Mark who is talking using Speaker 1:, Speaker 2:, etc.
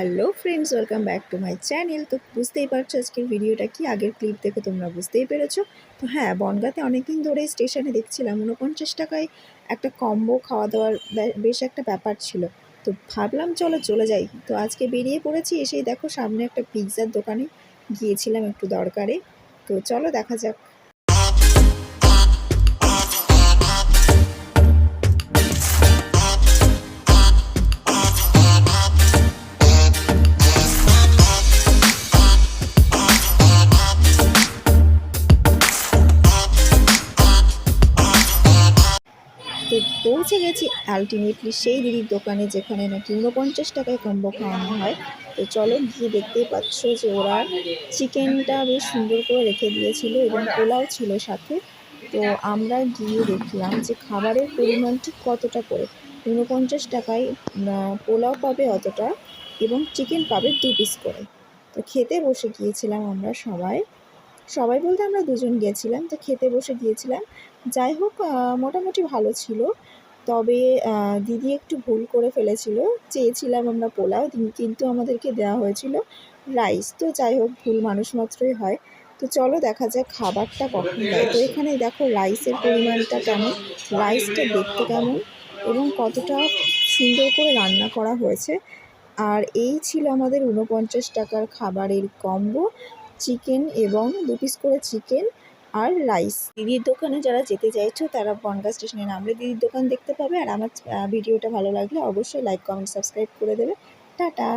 Speaker 1: Hello friends, welcome back to my channel. তো বুঝতেই পারছ আজকের ভিডিওটা কি? আগের ক্লিপ দেখে তোমরা বুঝতেই পেরেছ। তো হ্যাঁ বনগাতে অনেকদিন ধরে স্টেশনে দেখছিলাম উনপঞ্চাশ টাকায় একটা কম্বো খাওয়া দাওয়ার বেশ একটা ব্যাপার ছিল। তো ভাবলাম চলো, চলে যাই। তো আজকে বেরিয়ে পড়েছি, এসেই দেখো সামনে একটা পিৎজার দোকানে গিয়েছিলাম একটু দরকারে। তো চলো, দেখা যাক। তো পৌঁছে গেছি। আলটিমেটলি সেই দিদির দোকানে যেখানে নাকি উনপঞ্চাশ টাকায় কম্বো খাওয়ানো হয়। তো চলো গিয়ে দেখতেই পাচ্ছ যে ওরা চিকেনটা বেশ সুন্দর করে রেখে দিয়েছিল এবং পোলাও ছিল সাথে। তো আমরা গিয়ে দেখলাম যে খাবারের পরিমাণ ঠিক কতটা করে। উনপঞ্চাশ টাকায় পোলাও পাবে অতটা এবং চিকেন পাবে দু পিস করে। তো খেতে বসে গিয়েছিলাম আমরা সবাই। সবাই বলতে আমরা দুজন গিয়েছিলাম, তো খেতে বসে গিয়েছিলাম। যাই হোক মোটামুটি ভালো ছিল। তবে দিদি একটু ভুল করে ফেলেছিল। চেয়েছিলাম আমরা পোলাও কিন্তু আমাদেরকে দেওয়া হয়েছিল রাইস। তো যাই হোক, ভুল মানুষ মাত্রই হয়। তো চলো দেখা যাক খাবারটা কখন দেয়। তো এখানে দেখো রাইসের পরিমাণটা কেমন, রাইসটা দেখতে কেমন এবং কতটা সুন্দর করে রান্না করা হয়েছে। আর এই ছিল আমাদের উনপঞ্চাশ টাকার খাবারের কম্বো চিকেন এবং দু পিস করে চিকেন আর রাইস দিদির দোকানে যারা যেতে চাইছো, তারা বনগা স্টেশনে নামলে দিদির দোকান দেখতে পাবে। আর আমার ভিডিওটা ভালো লাগলে অবশ্যই লাইক কমেন্ট সাবস্ক্রাইব করে দেবে। টাটা!